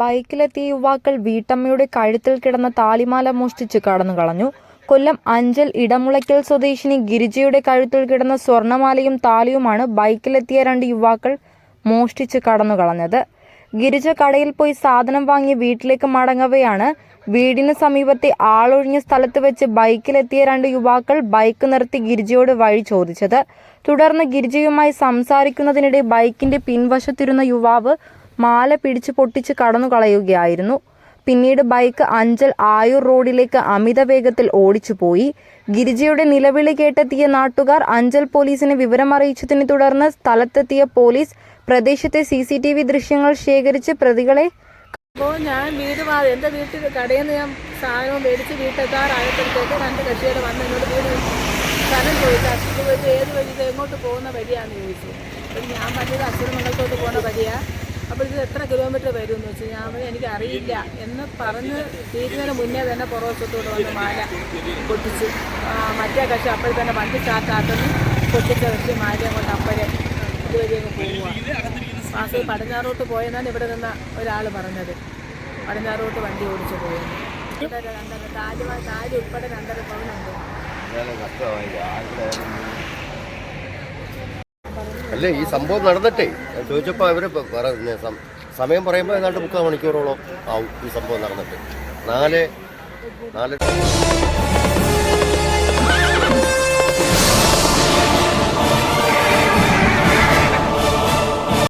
ബൈക്കിലെത്തിയ യുവാക്കൾ വീട്ടമ്മയുടെ കഴുത്തിൽ കിടന്ന താലിമാല മോഷ്ടിച്ച് കടന്നു കളഞ്ഞു. കൊല്ലം അഞ്ചൽ ഇടമുളയ്ക്കൽ സ്വദേശിനി ഗിരിജയുടെ കഴുത്തിൽ കിടന്ന സ്വർണമാലയും താലിയുമാണ് ബൈക്കിലെത്തിയ രണ്ട് യുവാക്കൾ മോഷ്ടിച്ച് കടന്നു കളഞ്ഞത്. ഗിരിജ കടയിൽ പോയി സാധനം വാങ്ങി വീട്ടിലേക്ക് മടങ്ങവെയാണ് വീടിന് സമീപത്തെ ആളൊഴിഞ്ഞ സ്ഥലത്ത് വെച്ച് ബൈക്കിലെത്തിയ രണ്ട് യുവാക്കൾ ബൈക്ക് നിർത്തി ഗിരിജയോട് വഴി ചോദിച്ചത്. തുടർന്ന് ഗിരിജയുമായി സംസാരിക്കുന്നതിനിടെ ബൈക്കിന്റെ പിൻവശത്തിരുന്ന യുവാവ് മാല പിടിച്ചു പൊട്ടിച്ച് കടന്നു കളയുകയായിരുന്നു പിന്നീട് ബൈക്ക് അഞ്ചൽ ആയൂർ റോഡിലേക്ക് അമിത വേഗത്തിൽ ഓടിച്ചുപോയി. ഗിരിജയുടെ നിലവിളി കേട്ടെത്തിയ നാട്ടുകാർ അഞ്ചൽ പോലീസിനെ വിവരമറിയിച്ചതിനെ തുടർന്ന് സ്ഥലത്തെത്തിയ പോലീസ് പ്രദേശത്തെ സി സി ടി വി ദൃശ്യങ്ങൾ ശേഖരിച്ച് പ്രതികളെ അപ്പോൾ ഞാൻ വീട് എന്റെ വീട്ടിൽ കടയിൽ നിന്ന് ഞാൻ സാധനവും മേടിച്ച് വീട്ടെത്താറായപ്പോഴത്തേക്ക് രണ്ട് കക്ഷികൾ വന്ന് എന്നോട് വീട് സ്ഥലം ചോദിച്ചു. അച്ഛൻ ചോദിച്ചു ഏത് വഴി എങ്ങോട്ട് പോകുന്ന വഴിയാണെന്ന് ചോദിച്ചു. ഞാൻ പറഞ്ഞത് അസുരമംഗലത്തോട്ട് പോകുന്ന വഴിയാ. അപ്പോൾ ഇത് എത്ര കിലോമീറ്റർ വരും എന്ന് വെച്ചു ഞാൻ എനിക്ക് അറിയില്ല എന്ന് പറഞ്ഞ് തീരുന്നതിന് മുന്നേ തന്നെ പുറവശത്തോട്ട് വന്ന് മാല പൊട്ടിച്ച് മറ്റേ കക്ഷി അപ്പോഴും തന്നെ വണ്ടി സ്റ്റാർട്ടാക്കുന്നു പൊട്ടിച്ച കക്ഷി മാലയും കൊണ്ട് അപ്പോഴേ ഇതുവരെ പോവുക വാസു പടിഞ്ഞാറോട്ട് പോയെന്നാണ് ഇവിടെ നിന്ന് ഒരാൾ പറഞ്ഞത്. പടിഞ്ഞാറോട്ട് വണ്ടി ഓടിച്ചു പോയെന്ന്. രണ്ടര താജ് താജ് ഉൾപ്പെടെ രണ്ടര പവനുണ്ട്. അല്ലേ ഈ സംഭവം നടന്നിട്ടേ. ഞാൻ ചോദിച്ചപ്പോൾ അവർ സമയം പറയുമ്പോൾ ഏതാണ്ട് മുക്കാൽ മണിക്കൂറോളം ആവും ഈ സംഭവം നടന്നിട്ട്. നാല് നാല്